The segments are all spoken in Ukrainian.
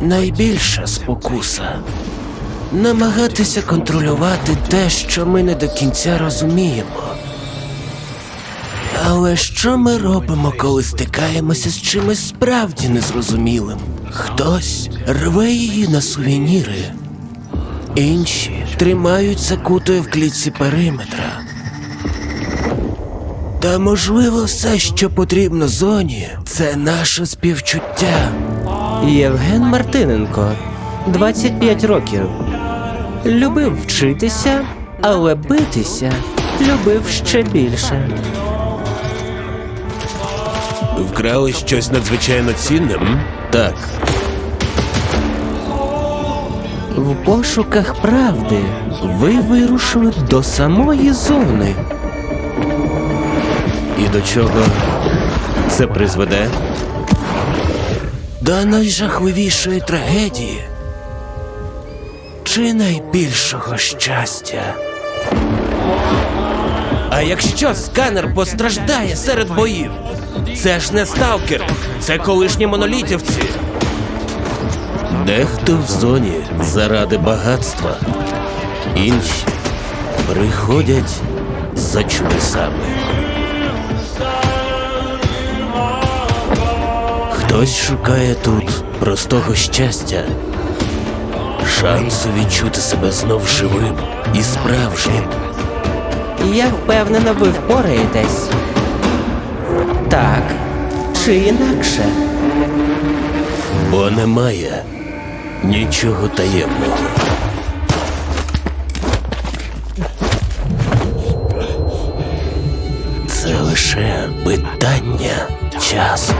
найбільша спокуса. Намагатися контролювати те, що ми не до кінця розуміємо. Але що ми робимо, коли стикаємося з чимось справді незрозумілим? Хтось рве її на сувеніри, інші тримають закутою в клітці периметра. Та можливо, все, що потрібно зоні, це наше співчуття. Євген Мартиненко, 25 років. Любив вчитися, але битися любив ще більше. Вкрали щось надзвичайно цінне? м? Так. В пошуках правди ви вирушили до самої зони. І до чого це призведе? До найжахливішої трагедії. Чи найбільшого щастя? А якщо сканер постраждає серед боїв? Це ж не сталкери, це колишні монолітівці. Дехто в зоні заради багатства, інші приходять за чудесами. Хтось шукає тут простого щастя, шансу відчути себе знов живим і справжнім. Я впевнена, ви впораєтесь. Так чи інакше. Бо немає нічого таємного. Це лише питання часу.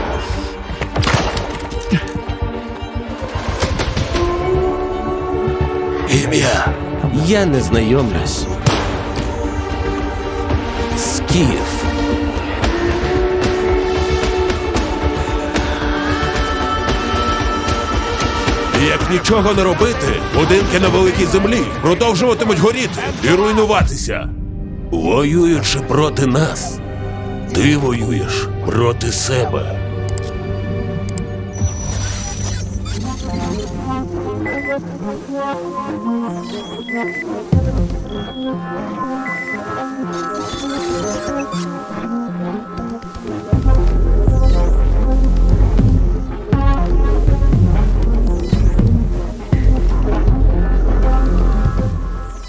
Я не знайомлюсь. Скіф. Як нічого не робити, будинки на великій землі продовжуватимуть горіти і руйнуватися. Воюючи проти нас, ти воюєш проти себе. Thank you.